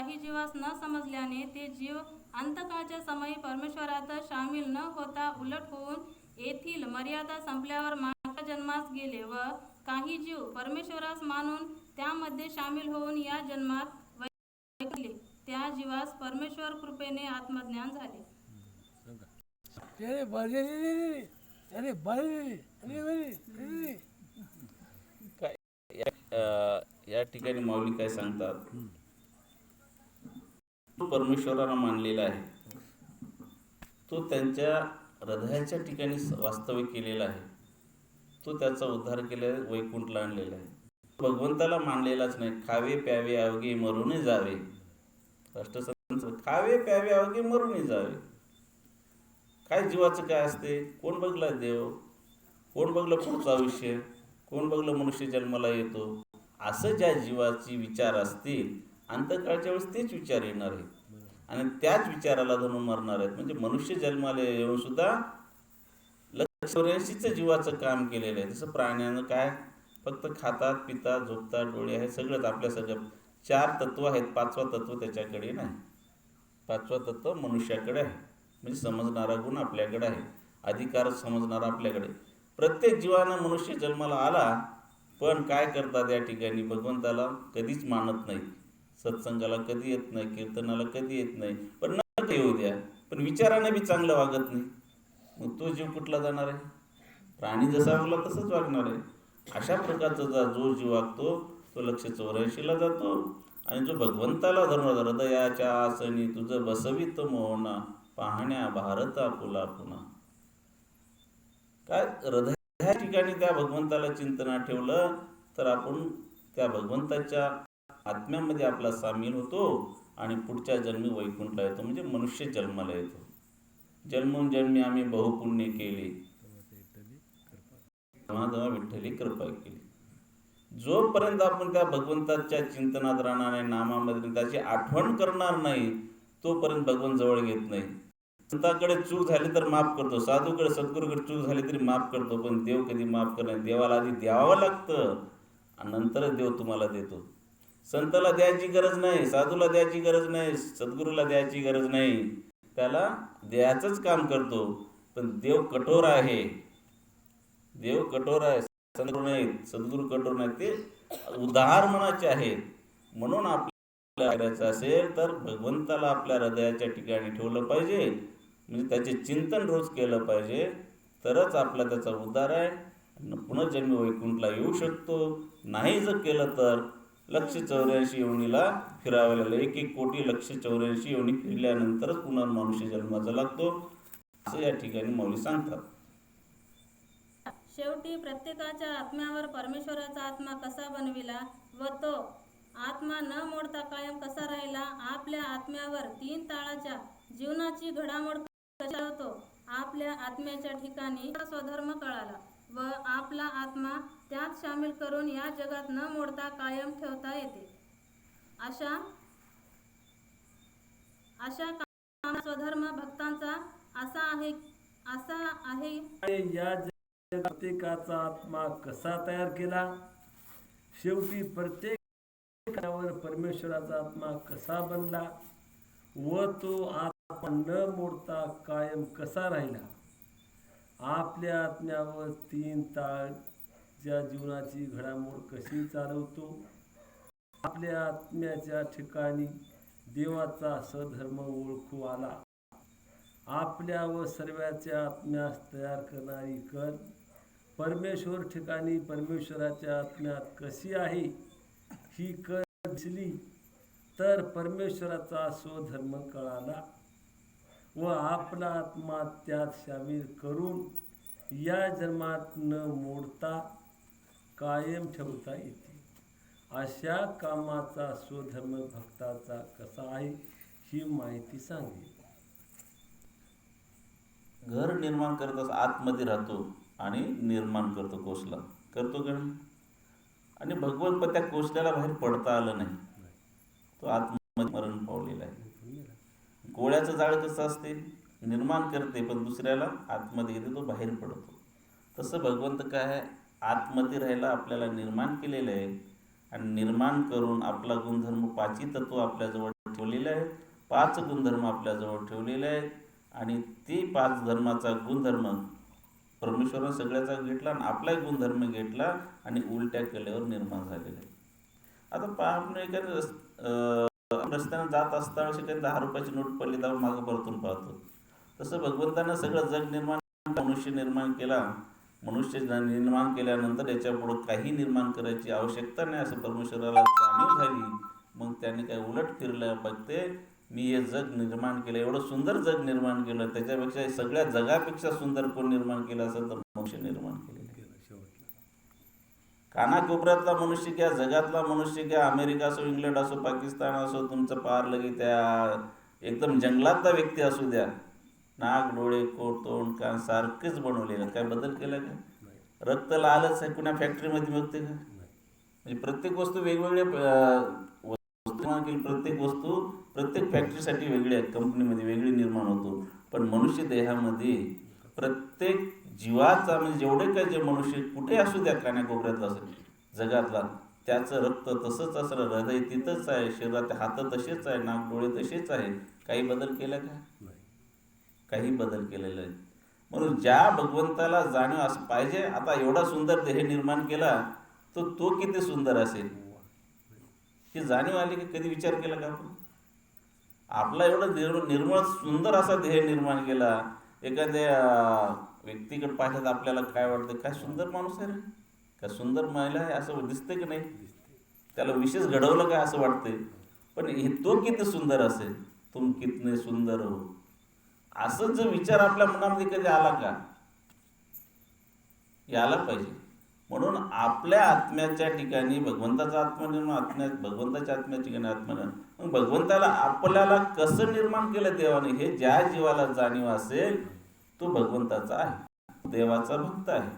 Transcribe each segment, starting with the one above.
काही जीवास न समजल्याने ते जीव अंतकाळच्या समयी परमेश्वरात सामील न होता उलट होऊन येथील मर्यादा संपल्यावर मागच्या जन्मास गेले व काही जीव परमेश्वरास मानून त्यामध्ये सामील होऊन या जन्मात वैकले त्या जीवास परमेश्वर कृपेने आत्मज्ञान झाले. अरे बरे अरे बरे अरे बरे अरे काय या- ठिकाणी माऊली काय सांगतात? परमेश्वराला मानलेला आहे. तो त्यांच्या हृदयाच्या ठिकाणी वास्तव्य केलेला आहे. तो त्याचा उद्धार केलेला वैकुंठला आणलेला आहे. भगवंताला मानलेलाच नाही. खावे प्यावे अवघे मरूनही जावे. राष्ट्रसंत खावे प्यावे अवघे मरूनही जावे. काय जीवाचं काय असते? कोण बघला देव? कोण बघलं पुढचं आयुष्य? कोण बघलं मनुष्य जन्माला येतो? असं ज्या जीवाची विचार असतील अंतकाळच्या वेळेस तेच विचार येणार आहेत. आणि त्याच विचाराला धरून मरणार आहेत. म्हणजे मनुष्य जन्माला येऊन सुद्धा लक्ष चौऱ्याऐंशीच जीवाचं काम केलेलं आहे. जसं प्राण्यानं काय फक्त खातात पितात झोपतात डोळे आहेत सगळंच आपल्या सगळं चार तत्व आहेत. पाचवा तत्व त्याच्याकडे नाही. पाचवा तत्व मनुष्याकडे आहे. म्हणजे समजणारा गुण आपल्याकडे आहे. अधिकार समजणारा आपल्याकडे प्रत्येक जीवानं मनुष्य जन्माला आला पण काय करतात या ठिकाणी? भगवंताला कधीच मानत नाही सत्संगाला कधी येत नाही कीर्तनाला कधी येत नाही. पण नका येऊ द्या. पण विचाराने बी चांगलं वागत नाही. मग तो जीव कुठला जाणार आहे? प्राणी जसा वागला तसंच वागणार आहे. अशा प्रकारचा जा- जो जीव वागतो तो लक्ष चौऱ्याऐंशीला जातो आणि जो भगवंताला धरून हृदयाच्या आसनी तुझं बसवित मोहना पाहण्या भारता पुला पुन्हा. काय हृदया ठिकाणी त्या भगवंताला चिंतना ठेवलं तर आपण त्या भगवंताच्या आत्म्यामध्ये आपला सामील होतो आणि पुढच्या जन्मी वैकुंठला येतो म्हणजे मनुष्य जन्माला येतो. जन्मून जन्मी आम्ही बहुपुण्य केले. तेव्हा विठ्ठली कृपा केली. जोपर्यंत आपण त्या भगवंताच्या चिंतनात राहणार नाही नामामध्ये त्याची आठवण करणार नाही तोपर्यंत भगवंत जवळ घेत नाही. संताकडे चूक झाली तर माफ करतो साधूकडे सद्गुरूकडे चूक झाली तरी माफ करतो पण देव कधी माफ करणार नाही. देवाला आधी द्यावं लागतं आणि नंतरच देव तुम्हाला देतो. संताला द्यायची गरज नाही साधूला द्यायची गरज नाही सद्गुरूला द्यायची गरज नाही. त्याला द्यायचंच काम करतो पण देव कठोर आहे. देव कठोर आहे सद्गुरू नाहीत सद्गुरू कठोर नाहीत ते उदार मनाचे आहेत. म्हणून आपल्याला करायचं असेल तर भगवंताला आपल्या हृदयाच्या ठिकाणी ठेवलं पाहिजे म्हणजे त्याचे चिंतन रोज केलं पाहिजे. तरच आपला त्याचा उद्धार आहे. पुनर्जन्म वैकुंठला येऊ शकतो. नाही जर केलं तर लक्ष चौऱ्याऐंशी योनीला फिरावं लागलं एक एक कोटी लक्ष चौऱ्याऐंशी योनी फिरल्यानंतरच पुन्हा मनुष्य जन्माचा लागतो. असं या ठिकाणी मौली सांगतात. शेवटी प्रत्येकाच्या आत्म्यावर परमेश्वराचा आत्मा कसा बनविला व तो आत्मा न मोडता कायम कसा राहिला आपल्या आत्म्यावर तीन ताळाच्या जीवनाची घडामोड कशा होतो आपल्या आत्म्याच्या ठिकाणी स्वधर्म कळाला. व आपला आत्मा त्यात सामील करून या जगात न मोडता कायम ठेवता येते. अशा अशा स्वधर्म भक्तांचा असा आहे असा आहे. या प्रत्येकाचा आत्मा कसा तयार केला? शेवटी प्रत्येकावर परमेश्वराचा आत्मा कसा बनला? व तो आत्मा न मोडता कायम कसा राहिला? आपल्या आत्म्यावर तीन ताळच्या जीवनाची घडामोड कशी चालवतो आपल्या आत्म्याच्या ठिकाणी देवाचा सधर्म ओळखू आला. आपल्या व सर्वाच्या आत्म्यास तयार करणारी कर परमेश्वर ठिकाणी परमेश्वराच्या आत्म्यात कशी आहे? ही कर दिसली तर परमेश्वराचा स्वधर्म कळाला. व आपला आत्मा त्यात सामील करून या जन्मात न मोडता कायम ठेवता येते. अशा कामाचा स्वधर्म भक्ताचा कसा आहे ही माहिती सांगेल घर निर्माण करत असं आतमध्ये राहतो आणि निर्माण करतो कोसला. करतो का आणि भगवंत पण त्या कोसल्याला बाहेर पडता आलं नाही. तो आतमध्ये मरण पावलेला आहे. गोळ्याचं जाळ कसं असते? निर्माण करते पण दुसऱ्याला आतमध्ये येते तो बाहेर पडतो. तसं भगवंत काय आहे आतमध्ये राहायला आपल्याला निर्माण केलेलं आहे आणि निर्माण करून आपला गुणधर्म पाची तत्व आपल्याजवळ ठेवलेले आहेत. पाच गुणधर्म आपल्याजवळ ठेवलेले आहेत आणि ती पाच धर्माचा गुणधर्म परमेश्वरानं सगळ्याचा घेतला आणि आपलाही गुणधर्म घेतला आणि उलट्या केल्यावर निर्माण झालेला आहे. आता पहा आपण एखाद्या रस रस्त्यानं जात असताना अशी दहा रुपयाची नोट पडली तर मागं परतून पाहतो तसं भगवंतानं सगळं जग निर्माण मनुष्य निर्माण केला. मनुष्य निर्माण केल्यानंतर याच्यापुढं काही निर्माण करायची आवश्यकता नाही असं परमेश्वराला जाणीव झाली. मग त्याने काय उलट फिरलं बघते मी हे जग निर्माण केलं एवढं सुंदर जग निर्माण केलं त्याच्यापेक्षा सगळ्या जगापेक्षा सुंदर कोण निर्माण केलं असेल तर मनुष्य निर्माण केलं. कानाकोपऱ्यातला मनुष्य घ्या जगातला मनुष्य घ्या अमेरिका असो इंग्लंड असो पाकिस्तान असो तुमचं पार लगे त्या एकदम जंगलातला व्यक्ती असू द्या. नाक डोळे कोट तोंड कान सारखेच बनवलेलं. काय बदल केला का? रक्त लालच आहे कुणा फॅक्टरीमध्ये बघते का? म्हणजे प्रत्येक वस्तू वेगवेगळ्या वस्तू प्रत्येक वस्तू प्रत्येक फॅक्टरीसाठी वेगळी आहे. कंपनीमध्ये वेगळी निर्माण होतो. पण मनुष्य देहामध्ये प्रत्येक जीवाचा म्हणजे जेवढे काय जे मनुष्य कुठे असू द्या कानाकोपऱ्यातला असेल जगातला त्याचं रक्त तसंच असलं हृदय तिथंच आहे शरीरात हात तसेच आहे नाक डोळे तसेच आहे काही बदल केला का? नाही. काही बदल केलेला आहे म्हणून ज्या भगवंताला जाणीव असं पाहिजे आता एवढा सुंदर देह निर्माण केला तर तो किती सुंदर असेल? ही जाणीव आली की कधी विचार केला का आपण? आपला एवढा निर्मळ निर्मळ सुंदर असा देह निर्माण केला एखाद्या व्यक्तीकडे पाहिलं तर आपल्याला काय वाटतं काय सुंदर माणूस आहे रे. काय सुंदर महिला आहे असं दिसतंय की नाही? त्याला विशेष घडवलं काय असं वाटतंय? पण हे तो किती सुंदर असेल तुम कितने सुंदर हो. असं जर विचार आपल्या मनामध्ये कधी आला का? यायला पाहिजे. म्हणून आपल्या आत्म्याच्या ठिकाणी भगवंताचा आत्मनिर्माण आत्म्या भगवंताच्या आत्म्याच्या ठिकाणी आत्मनिर्माण मग भगवंताला आपल्याला कसं निर्माण केलं देवाने? हे ज्या जीवाला जाणीव असेल तो भगवंताचा आहे. देवाचा भक्त आहे.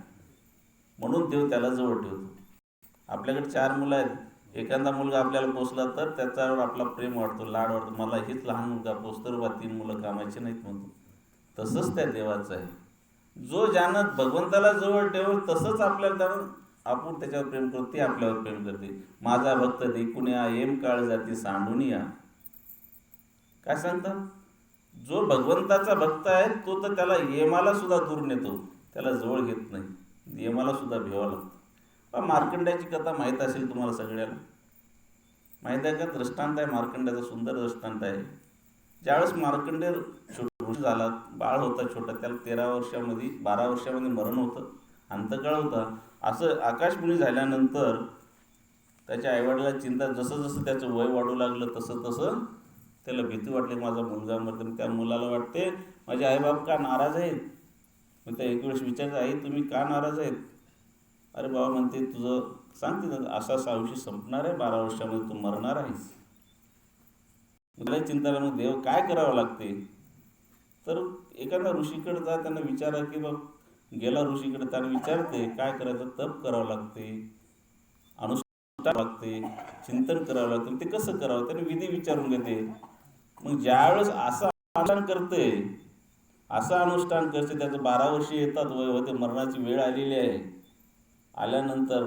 म्हणून देव त्याला जवळ ठेवतो. आपल्याकडे चार मुलं आहेत. एखादा मुलगा आपल्याला पोचला तर त्याच्यावर आपला प्रेम वाढतो लाड वाटतो मला हेच लहान मुलगा पोचतर बा तीन मुलं कामाची नाहीत म्हणतो. तसंच त्या देवाचं आहे. जो ज्यानं भगवंताला जवळ ठेवल तसंच आपल्याला त्यानं आपण त्याच्यावर प्रेम करतो ते आपल्यावर प्रेम करते. माझा भक्त देखून या एम काळ जाती सांडून या काय सांगतात जो भगवंताचा भक्त आहे तो तर त्याला यमाला सुद्धा दूर नेतो. त्याला जवळ घेत नाही. यमाला सुद्धा भेवा लागतं. पहा, मार्कंड्याची कथा माहीत असेल तुम्हाला सगळ्याला माहीत आहे का? दृष्टांत आहे मार्कंड्याचा सुंदर दृष्टांत आहे. ज्यावेळेस मार्कंडे झाला बाळ होता छोटा त्याला तेरा वर्षामध्ये बारा वर्षामध्ये मरण होतं अंतकाळ होता. असं आकाशमुनी झाल्यानंतर त्याच्या आईवडिला चिंता जसं जसं त्याचं वय वाढू लागलं तसं तसं त्याला भीती वाटली माझा मुलगा मरतो त्या मुलाला वाटते माझे आईबाप का नाराज आहेत? मग त्या एक वेळेस विचारतं आई तुम्ही का नाराज आहेत? अरे बाबा म्हणते तुझं सांगते ना असा असा आयुष्य संपणार आहे बारा वर्षामध्ये तू मरणार आहेस. मला चिंता मग देव काय करावं लागते? तर एखाद्या ऋषीकडे जा त्यांना विचारा की बा गेला ऋषीकडे त्यांना विचारते काय करायचं? तप करावं लागते अनुष्ठान लागते चिंतन करावं लागतं ते कसं करावं? त्याने विधी विचारून घेते. मग ज्यावेळेस असं अनुष्ठान करते असं अनुष्ठान करते त्याचं बारा वर्षे येतात वय होते मरणाची वेळ आलेली आहे. आल्यानंतर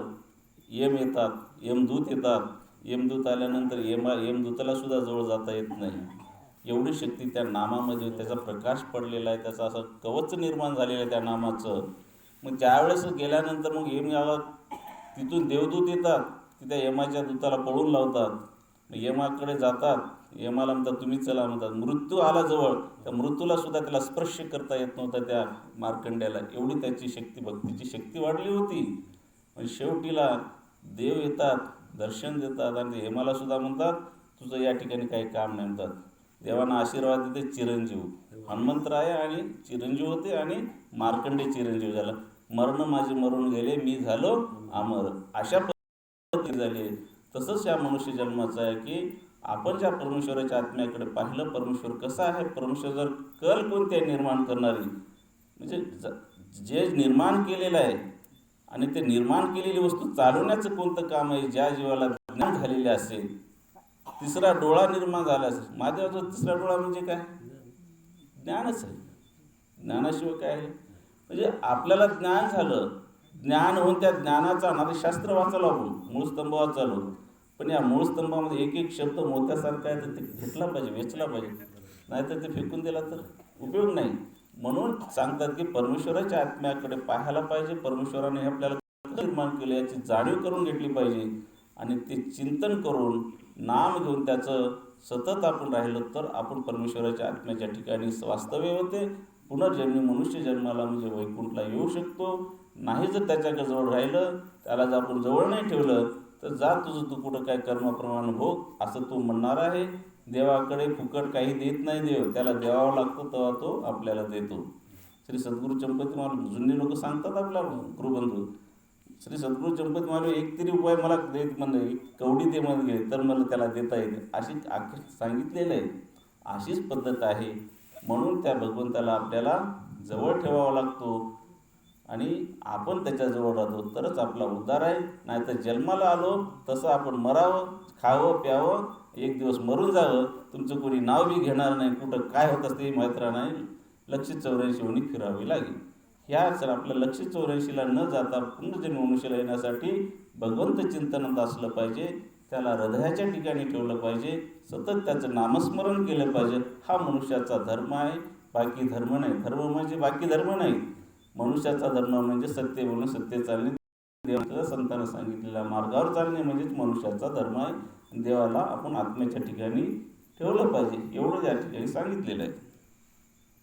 यम येतात यमदूत येतात. यमदूत आल्यानंतर यमा यमदूताला सुद्धा जवळ जाता येत नाही. एवढी शक्ती त्या नामामध्ये त्याचा प्रकाश पडलेला आहे त्याचा असं कवच निर्माण झालेलं आहे त्या नामाचं. मग ज्यावेळेस गेल्यानंतर मग यम गावात तिथून देवदूत येतात तिथे त्या यमाच्या दूताला पळून लावतात. मग यमाकडे जातात यमाला म्हणतात तुम्ही चला म्हणतात. मृत्यू आला जवळ त्या मृत्यूला सुद्धा त्याला स्पर्श करता येत नव्हता त्या मार्कंड्याला. एवढी त्याची शक्ती भक्तीची शक्ती वाढली होती. पण शेवटीला देव येतात दर्शन देतात आणि ते हेमाला सुद्धा म्हणतात तुझं या ठिकाणी काही काम नाही म्हणतात. देवांना आशीर्वाद देते चिरंजीव. हनुमंतराय आणि चिरंजीव होते आणि मार्कंडे चिरंजीव झाला. मरण माझे मरून गेले मी झालो अमर. अशा पद्धती झाली तसंच या मनुष्य जन्माचं आहे की आपण ज्या परमेश्वराच्या आत्म्याकडे पाहिलं परमेश्वर कसा आहे? परमेश्वर जर कल कोणते निर्माण करणारी? म्हणजे ज- जे निर्माण केलेलं आहे आणि ते निर्माण केलेली वस्तू चालवण्याचं कोणतं काम आहे? ज्या जीवाला ज्ञान झालेले असेल तिसरा डोळा निर्माण झाला असेल. महादेवाचा तिसरा डोळा म्हणजे काय? ज्ञानच आहे. ज्ञानाशिवाय काय आहे? म्हणजे आपल्याला ज्ञान झालं ज्ञान होऊन त्या ज्ञानाचा आता शास्त्र वाचायला आपण मूळ स्तंभ वाचालो पण या मूळ स्तंभामध्ये एक एक शब्द मोत्यासारखा आहे तर ते घेतला पाहिजे वेचला पाहिजे. नाहीतर ते फेकून दिला तर उपयोग नाही. म्हणून सांगतात की परमेश्वराच्या आत्म्याकडे पाहायला पाहिजे परमेश्वराने हे आपल्याला निर्माण केलं याची जाणीव करून घेतली पाहिजे आणि ते चिंतन करून नाम घेऊन त्याचं सतत आपण राहिलो तर आपण परमेश्वराच्या आत्म्याच्या ठिकाणी वास्तव्य होते. पुनर्जन्मी मनुष्य जन्माला म्हणजे वैकुंठला येऊ शकतो. नाही जर त्याच्याकडे जवळ राहिलं त्याला जर आपण जवळ नाही ठेवलं तर जा तुझं तू कुठं काय कर्मप्रमाण भोग असं तू म्हणणार आहे? देवाकडे फुकट काही देत नाही देव. त्याला देवावा लागतो तेव्हा तो आपल्याला देतो. श्री सद्गुरू चंपती मालू जुनी लोक सांगतात आपला गुरुबंधू श्री सद्गुरू चंपत मालू एक तरी उपाय मला देत म्हणजे कवडी दे मध्ये तर मला त्याला देता येईल अशी आख्या सांगितलेलं आहे. अशीच पद्धत आहे. म्हणून त्या भगवंताला आपल्याला जवळ ठेवावा लागतो. आणि आपण त्याच्याजवळ राहतो तरच आपला उद्धार आहे. नाहीतर जन्माला आलो तसं आपण मरावं खावं प्यावं एक दिवस मरून जावं. तुमचं कोणी नाव बी घेणार नाही कुठं काय होत असते माहीत नाही. लक्ष चौऱ्याऐंशी फिरावी लागेल. ह्या सर आपल्या लक्ष चौऱ्याऐंशीला न जाता पुनर्जन्म मनुष्याला येण्यासाठी भगवंत चिंतनात असलं पाहिजे. त्याला हृदयाच्या ठिकाणी ठेवलं पाहिजे. सतत त्याचं नामस्मरण केलं पाहिजे. हा मनुष्याचा धर्म आहे. बाकी धर्म नाही. धर्म म्हणजे बाकी धर्म नाही. मनुष्याचा धर्म म्हणजे सत्य म्हणून सत्य चालणे. देवाच्या संतानं सांगितलेल्या मार्गावर चालणे म्हणजेच मनुष्याचा धर्म आहे. देवाला आपण आत्म्याच्या ठिकाणी ठेवलं पाहिजे. एवढं या ठिकाणी सांगितलेलं आहे.